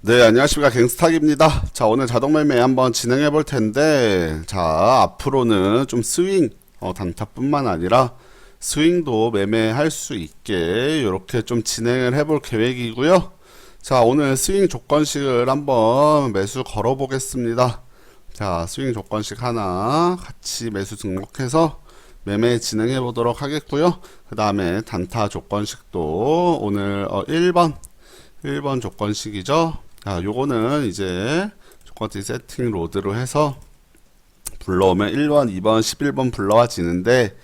네, 안녕하십니까. 갱스탁입니다. 자, 오늘 자동매매 한번 진행해 볼 텐데, 자, 앞으로는 좀 스윙, 어, 단타뿐만 아니라 스윙도 매매할 수 있게 이렇게 좀 진행을 해볼 계획이고요. 자, 오늘 스윙 조건식을 한번 매수 걸어 보겠습니다. 자, 스윙 조건식 하나 같이 매수 등록해서 매매 진행해 보도록 하겠고요. 그 다음에 단타 조건식도 오늘 어, 1번 1번 조건식이죠. 자, 요거는 이제 조건식 세팅 로드로 해서 불러오면 1번, 2번, 11번 불러와지는데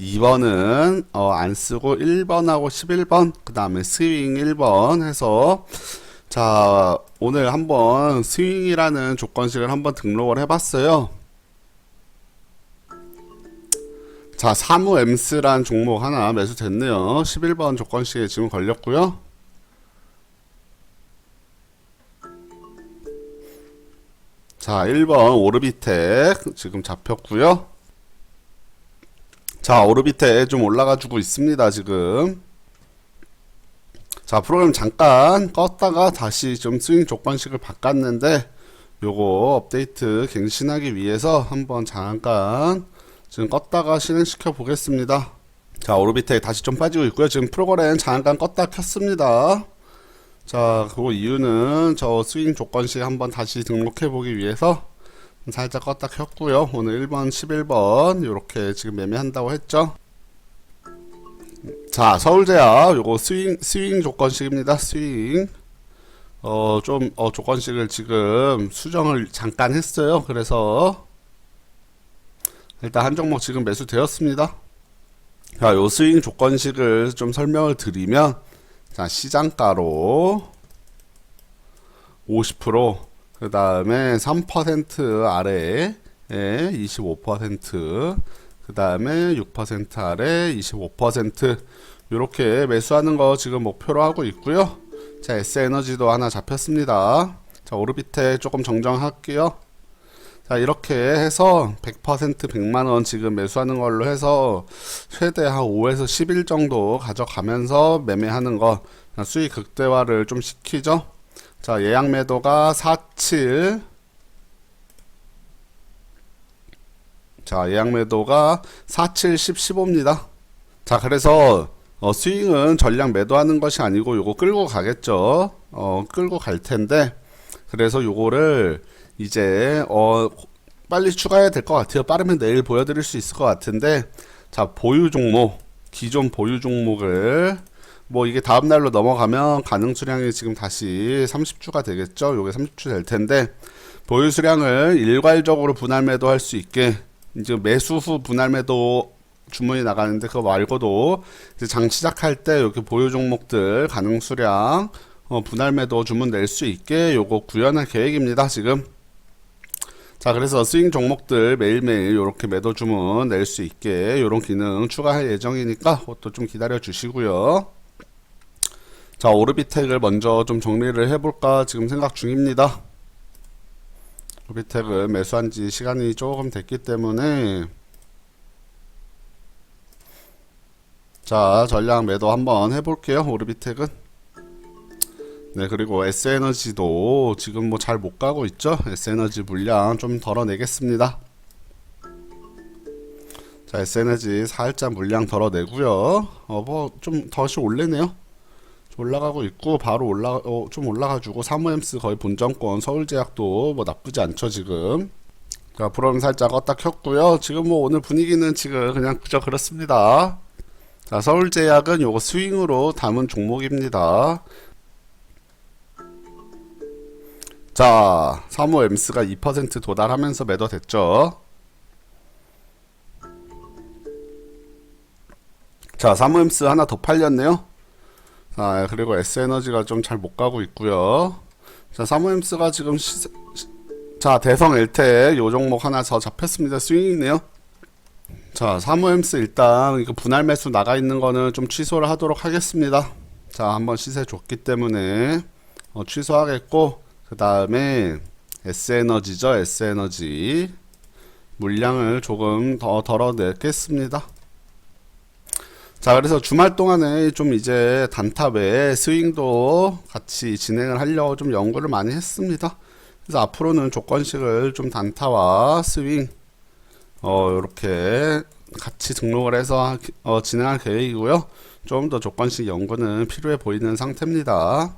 2번은 어, 안 쓰고 1번하고 11번 그 다음에 스윙 1번 해서 자 오늘 한번 스윙이라는 조건식을 한번 등록을 해봤어요. 자 사무 엠스란 종목 하나 매수됐네요. 11번 조건식에 지금 걸렸고요. 자 1번 오르비텍 지금 잡혔고요. 자, 오르비트에 좀 올라가지고 있습니다, 지금. 자, 프로그램 잠깐 껐다가 다시 좀 스윙 조건식을 바꿨는데, 요거 업데이트 갱신하기 위해서 한번 잠깐 지금 껐다가 실행시켜 보겠습니다. 자, 오르비트에 다시 좀 빠지고 있고요. 지금 프로그램 잠깐 껐다 켰습니다. 자, 그 이유는 저 스윙 조건식 한번 다시 등록해 보기 위해서 살짝 껐다 켰고요. 오늘 1번, 11번 이렇게 지금 매매한다고 했죠. 자, 서울제약 요거 스윙 스윙 조건식입니다. 스윙. 어, 좀 어, 조건식을 지금 수정을 잠깐 했어요. 그래서 일단 한 종목 지금 매수되었습니다. 자, 요 스윙 조건식을 좀 설명을 드리면 자, 시장가로 50%그 다음에 3% 아래에 25%, 그 다음에 6% 아래 25% 이렇게 매수하는 거 지금 목표로 하고 있고요. 자, S에너지도 하나 잡혔습니다. 자, 오르비테 조금 정정할게요. 자, 이렇게 해서 100% 100만원 지금 매수하는 걸로 해서 최대 한 5에서 10일 정도 가져가면서 매매하는 거 수익 극대화를 좀 시키죠. 자, 예약 매도가 47. 자, 예약 매도가 47, 10, 15입니다. 자, 그래서 어, 스윙은 전량 매도하는 것이 아니고 요거 끌고 가겠죠. 어, 끌고 갈 텐데 그래서 요거를 이제 어, 빨리 추가해야 될 것 같아요. 빠르면 내일 보여드릴 수 있을 것 같은데 자, 보유 종목, 기존 보유 종목을 뭐 이게 다음 날로 넘어가면 가능 수량이 지금 다시 30주가 되겠죠. 요게 30주 될 텐데 보유 수량을 일괄적으로 분할 매도할 수 있게 이제 매수 후 분할 매도 주문이 나가는데 그거 말고도 이제 장 시작할 때 이렇게 보유 종목들 가능 수량 어, 분할 매도 주문 낼 수 있게 요거 구현할 계획입니다. 지금 자 그래서 스윙 종목들 매일매일 이렇게 매도 주문 낼 수 있게 이런 기능 추가할 예정이니까 그것도 좀 기다려 주시고요. 자, 오르비텍을 먼저 좀 정리를 해볼까 지금 생각 중입니다. 오르비텍을 매수한 지 시간이 조금 됐기 때문에 자, 전량 매도 한번 해볼게요. 오르비텍은. 네, 그리고 S에너지도 지금 뭐 잘 못 가고 있죠? S에너지 물량 좀 덜어내겠습니다. 자, S에너지 살짝 물량 덜어내고요. 어, 뭐좀 다시 올래네요. 올라가고 있고 바로 올라 어, 좀 올라가지고 사무엠스 거의 본정권 서울제약도 뭐 나쁘지 않죠 지금. 자 프로는 살짝 껐다 켰고요. 지금 뭐 오늘 분위기는 지금 그냥 그저 그렇습니다. 자 서울제약은 요거 스윙으로 담은 종목입니다. 자 사무 엠스가 2% 도달하면서 매도됐죠. 자 사무 엠스 하나 더 팔렸네요. 아, 그리고 S에너지가 좀 잘 못 가고 있고요. 자, 사무 엠스가 지금 시, 시, 자, 대성 엘텍 요 종목 하나 더 잡혔습니다. 스윙이네요. 자, 사무 엠스 일단 이거 분할 매수 나가 있는 거는 좀 취소를 하도록 하겠습니다. 자, 한번 시세 줬기 때문에 어, 취소하겠고 그 다음에 S에너지죠. S에너지 물량을 조금 더 덜어내겠습니다. 자, 그래서 주말 동안에 좀 이제 단타 외에 스윙도 같이 진행을 하려고 좀 연구를 많이 했습니다. 그래서 앞으로는 조건식을 좀 단타와 스윙, 어, 이렇게 같이 등록을 해서 어, 진행할 계획이고요. 좀 더 조건식 연구는 필요해 보이는 상태입니다.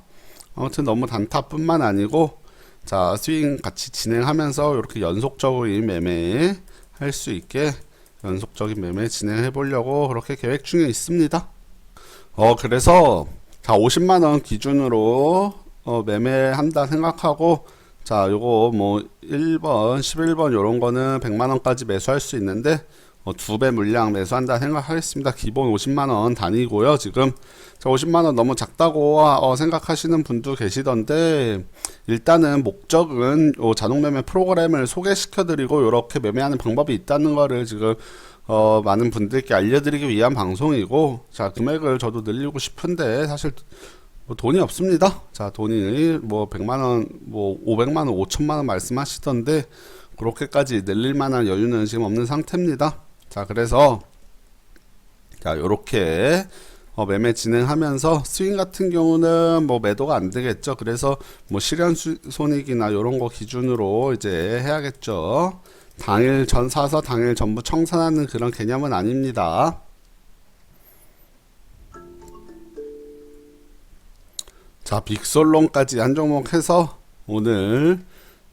아무튼 너무 단타뿐만 아니고, 자, 스윙 같이 진행하면서 이렇게 연속적인 매매 할 수 있게 연속적인 매매 진행해 보려고 그렇게 계획 중에 있습니다. 어, 그래서 자, 50만 원 기준으로 어, 매매한다 생각하고 자, 요거 뭐 1번, 11번 요런 거는 100만 원까지 매수할 수 있는데 어, 두배 물량 매수한다 생각하겠습니다. 기본 50만 원 단위고요. 지금 자, 50만 원 너무 작다고 어, 생각하시는 분도 계시던데 일단은 목적은 요 자동 매매 프로그램을 소개시켜 드리고 요렇게 매매하는 방법이 있다는 거를 지금 어, 많은 분들께 알려드리기 위한 방송이고 자 금액을 저도 늘리고 싶은데 사실 뭐 돈이 없습니다. 자 돈이 뭐 100만 원, 뭐 500만 원, 5천만 원 말씀하시던데 그렇게까지 늘릴 만한 여유는 지금 없는 상태입니다. 자 그래서 자 요렇게 어, 매매 진행하면서 스윙 같은 경우는 뭐 매도가 안 되겠죠. 그래서 뭐 실현 수- 손익이나 이런 거 기준으로 이제 해야겠죠. 당일 전 사서 당일 전부 청산하는 그런 개념은 아닙니다. 자, 빅솔론까지 한 종목 해서 오늘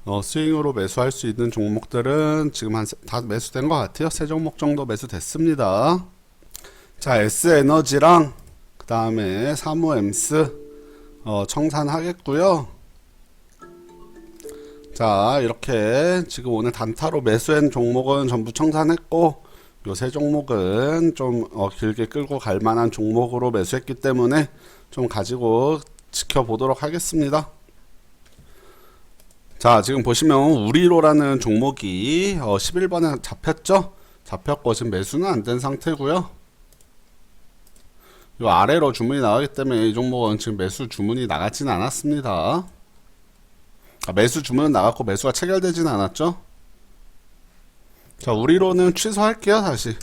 어, 스윙으로 매수할 수 있는 종목들은 지금 한 다 매수된 것 같아요. 세 종목 정도 매수됐습니다. 자, S에너지랑 그 다음에 사무엠스 어, 청산하겠고요. 자, 이렇게 지금 오늘 단타로 매수한 종목은 전부 청산했고 요 세 종목은 좀 어, 길게 끌고 갈 만한 종목으로 매수했기 때문에 좀 가지고 지켜보도록 하겠습니다. 자, 지금 보시면 우리로라는 종목이 어, 11번에 잡혔죠? 잡혔고 지금 매수는 안 된 상태고요. 요 아래로 주문이 나가기 때문에 이 종목은 지금 매수 주문이 나가진 않았습니다. 아, 매수 주문은 나갔고 매수가 체결되진 않았죠. 자, 우리로는 취소할게요, 다시.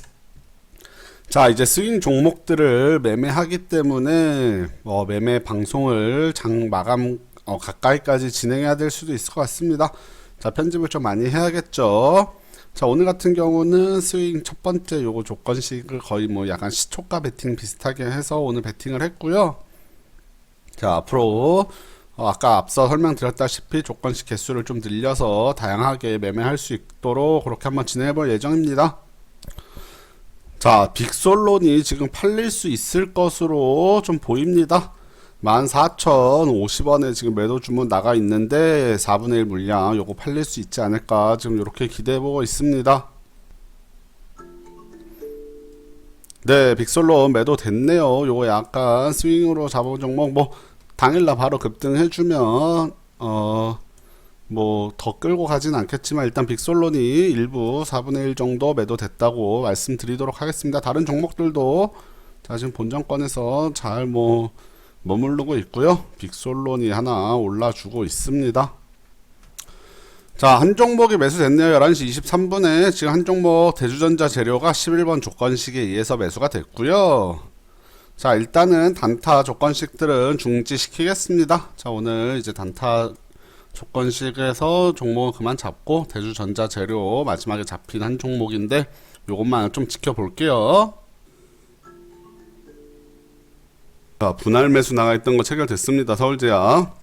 자, 이제 스윙 종목들을 매매하기 때문에 어, 매매 방송을 장 마감 어, 가까이까지 진행해야 될 수도 있을 것 같습니다. 자, 편집을 좀 많이 해야겠죠. 자, 오늘 같은 경우는 스윙 첫 번째 요거 조건식을 거의 뭐 약간 시초가 베팅 비슷하게 해서 오늘 베팅을 했고요. 자, 앞으로 어, 아까 앞서 설명드렸다시피 조건식 개수를 좀 늘려서 다양하게 매매할 수 있도록 그렇게 한번 진행해 볼 예정입니다. 자, 빅솔론이 지금 팔릴 수 있을 것으로 좀 보입니다. 14,050원에 지금 매도 주문 나가 있는데 4분의 1 물량 요거 팔릴 수 있지 않을까 지금 이렇게 기대해 보고 있습니다. 네, 빅솔론 매도 됐네요. 요거 약간 스윙으로 잡은 종목 뭐 당일날 바로 급등해 주면 어 뭐 더 끌고 가진 않겠지만 일단 빅솔론이 일부 4분의 1 정도 매도됐다고 말씀드리도록 하겠습니다. 다른 종목들도 자 지금 본정권에서 잘뭐 머무르고 있고요. 빅솔론이 하나 올라주고 있습니다. 자, 한 종목이 매수됐네요. 11시 23분에 지금 한 종목 대주전자 재료가 11번 조건식에 의해서 매수가 됐고요. 자, 일단은 단타 조건식들은 중지시키겠습니다. 자, 오늘 이제 단타 조건식에서 종목은 그만 잡고 대주전자 재료 마지막에 잡힌 한 종목인데 요것만 좀 지켜볼게요. 자, 분할 매수 나가 있던 거 체결됐습니다. 서울제약.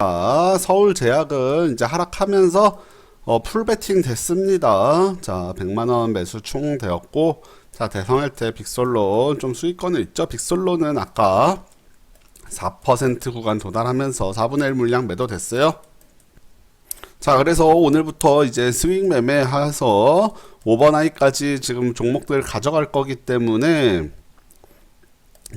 자, 서울제약은 이제 하락하면서 어, 풀배팅 됐습니다. 자, 100만원 매수 총 되었고, 자, 대성할 때 빅솔론 좀 수익권에 있죠? 빅솔론은 아까 4% 구간 도달하면서 4분의 1 물량 매도 됐어요. 자, 그래서 오늘부터 이제 스윙 매매해서 오버나잇까지 지금 종목들 가져갈 거기 때문에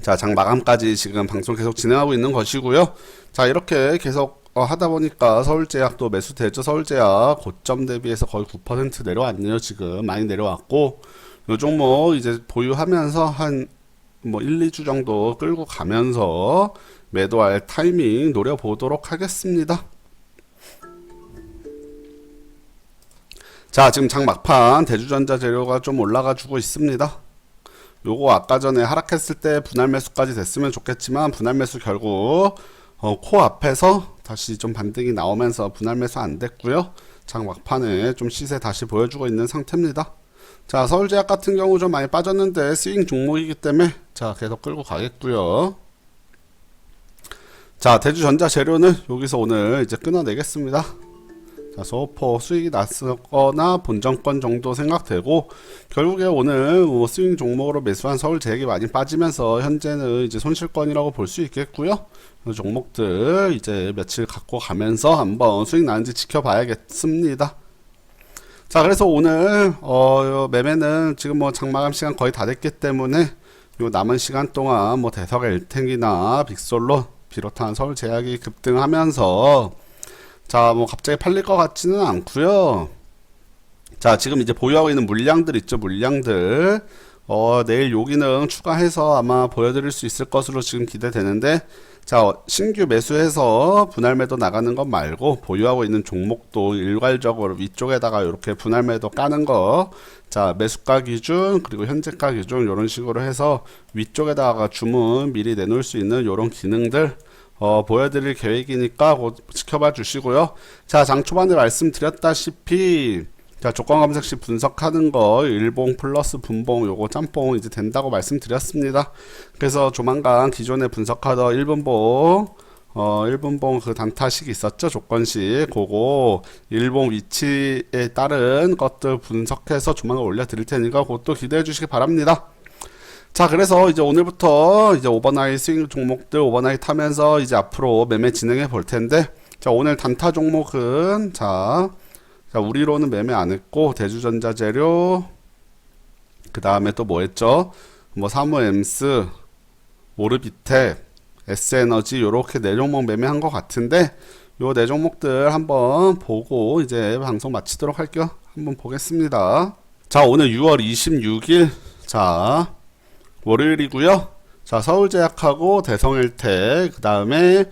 자, 장 마감까지 지금 방송 계속 진행하고 있는 것이고요. 자, 이렇게 계속 어, 하다 보니까 서울제약도 매수되죠. 서울제약 고점 대비해서 거의 9% 내려왔네요. 지금 많이 내려왔고 요 종목 이제 보유하면서 한 뭐 1, 2주 정도 끌고 가면서 매도할 타이밍 노려보도록 하겠습니다. 자, 지금 장 막판 대주전자 재료가 좀 올라가 주고 있습니다. 요거 아까 전에 하락했을 때 분할 매수까지 됐으면 좋겠지만 분할 매수 결국 어, 코 앞에서 다시 좀 반등이 나오면서 분할 매수 안 됐고요. 장 막판에 좀 시세 다시 보여주고 있는 상태입니다. 자, 서울제약 같은 경우 좀 많이 빠졌는데 스윙 종목이기 때문에 자, 계속 끌고 가겠고요. 자, 대주전자 재료는 여기서 오늘 이제 끊어내겠습니다. 자, 소포 수익이 났거나 본정권 정도 생각되고 결국에 오늘 뭐 스윙 종목으로 매수한 서울 제약이 많이 빠지면서 현재는 이제 손실권이라고 볼 수 있겠고요. 그 종목들 이제 며칠 갖고 가면서 한번 수익 나는지 지켜봐야겠습니다. 자, 그래서 오늘 어 매매는 지금 뭐 장마감 시간 거의 다 됐기 때문에 요 남은 시간 동안 뭐 대석 엘탱이나 빅솔로 비롯한 서울 제약이 급등하면서 자, 뭐 갑자기 팔릴 것 같지는 않고요. 자, 지금 이제 보유하고 있는 물량들 있죠, 물량들. 어, 내일 요 기능 추가해서 아마 보여드릴 수 있을 것으로 지금 기대되는데, 자, 신규 매수해서 분할 매도 나가는 것 말고 보유하고 있는 종목도 일괄적으로 위쪽에다가 이렇게 분할 매도 까는 거, 자, 매수가 기준 그리고 현재가 기준 이런 식으로 해서 위쪽에다가 주문 미리 내놓을 수 있는 이런 기능들 어, 보여드릴 계획이니까 곧 지켜봐 주시고요. 자, 장 초반에 말씀드렸다시피 자, 조건 검색 시 분석하는 거 일봉 플러스 분봉 요거 짬뽕 이제 된다고 말씀드렸습니다. 그래서 조만간 기존에 분석하던 1분봉 어, 1분봉 그 단타식 있었죠? 조건식. 그거 일봉 위치에 따른 것들 분석해서 조만간 올려드릴 테니까 그것도 기대해 주시기 바랍니다. 자, 그래서 이제 오늘부터 이제 오버나잇 스윙 종목들 오버나잇 하면서 이제 앞으로 매매 진행해 볼 텐데, 자, 오늘 단타 종목은, 자, 자, 우리로는 매매 안 했고, 대주전자 재료, 그 다음에 또 뭐 했죠? 뭐, 사무엠스, 모르비텍, S에너지, 요렇게 네 종목 매매한 것 같은데, 요 네 종목들 한번 보고 이제 방송 마치도록 할게요. 한번 보겠습니다. 자, 오늘 6월 26일, 자, 월요일이고요. 자, 서울제약하고 대성일텍, 그 다음에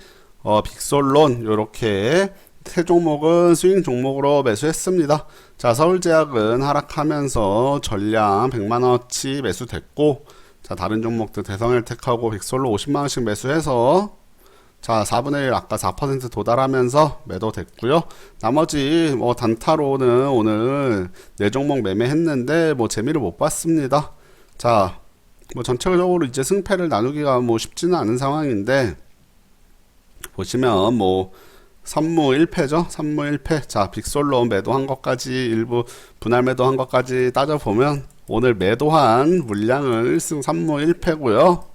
어, 빅솔론 요렇게 세 종목은 스윙 종목으로 매수했습니다. 자, 서울제약은 하락하면서 전량 100만 원치 매수됐고, 자, 다른 종목들 대성일텍하고 빅솔로 50만 원씩 매수해서 자, 4분의 1 아까 4% 도달하면서 매도됐고요. 나머지 뭐 단타로는 오늘 네 종목 매매했는데 뭐 재미를 못 봤습니다. 자, 뭐 전체적으로 이제 승패를 나누기가 뭐 쉽지는 않은 상황인데 보시면 뭐 3무 1패죠. 3무 1패. 자, 빅솔로 매도한 것까지 일부 분할 매도한 것까지 따져 보면 오늘 매도한 물량은 1승 3무 1패고요.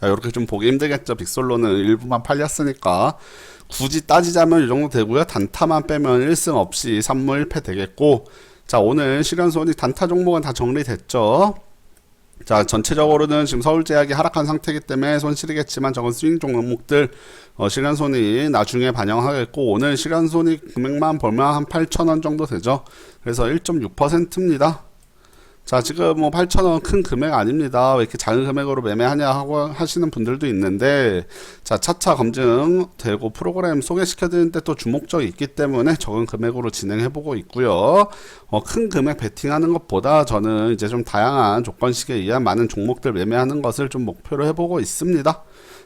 자, 이렇게 좀 보기 힘들겠죠. 빅솔로는 일부만 팔렸으니까 굳이 따지자면 이 정도 되고요. 단타만 빼면 1승 없이 3무 1패 되겠고 자, 오늘 실현손이 단타 종목은 다 정리됐죠. 자, 전체적으로는 지금 서울제약이 하락한 상태이기 때문에 손실이겠지만 저건 스윙 종목들 어, 실현손이 나중에 반영하겠고 오늘 실현손이 금액만 보면 한 8,000원 정도 되죠. 그래서 1.6%입니다. 자, 지금 뭐 8,000원 큰 금액 아닙니다. 왜 이렇게 작은 금액으로 매매하냐 하고 하시는 분들도 있는데, 자, 차차 검증되고 프로그램 소개시켜드리는데 또 주목적이 있기 때문에 적은 금액으로 진행해보고 있고요. 어, 큰 금액 베팅하는 것보다 저는 이제 좀 다양한 조건식에 의한 많은 종목들 매매하는 것을 좀 목표로 해보고 있습니다.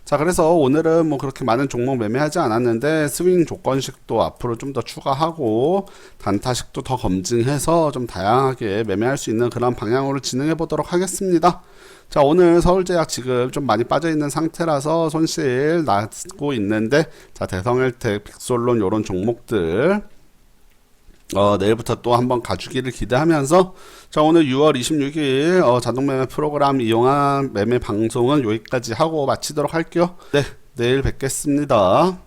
자, 그래서 오늘은 뭐 그렇게 많은 종목 매매하지 않았는데 스윙 조건식도 앞으로 좀 더 추가하고 단타식도 더 검증해서 좀 다양하게 매매할 수 있는 그런 방향으로 진행해 보도록 하겠습니다. 자, 오늘 서울제약 지금 좀 많이 빠져 있는 상태라서 손실 나고 있는데 자, 대성헬텍, 빅솔론 요런 종목들 어, 내일부터 또 한번 가주기를 기대하면서 자 오늘 6월 26일 어, 자동매매 프로그램 이용한 매매 방송은 여기까지 하고 마치도록 할게요. 네 내일 뵙겠습니다.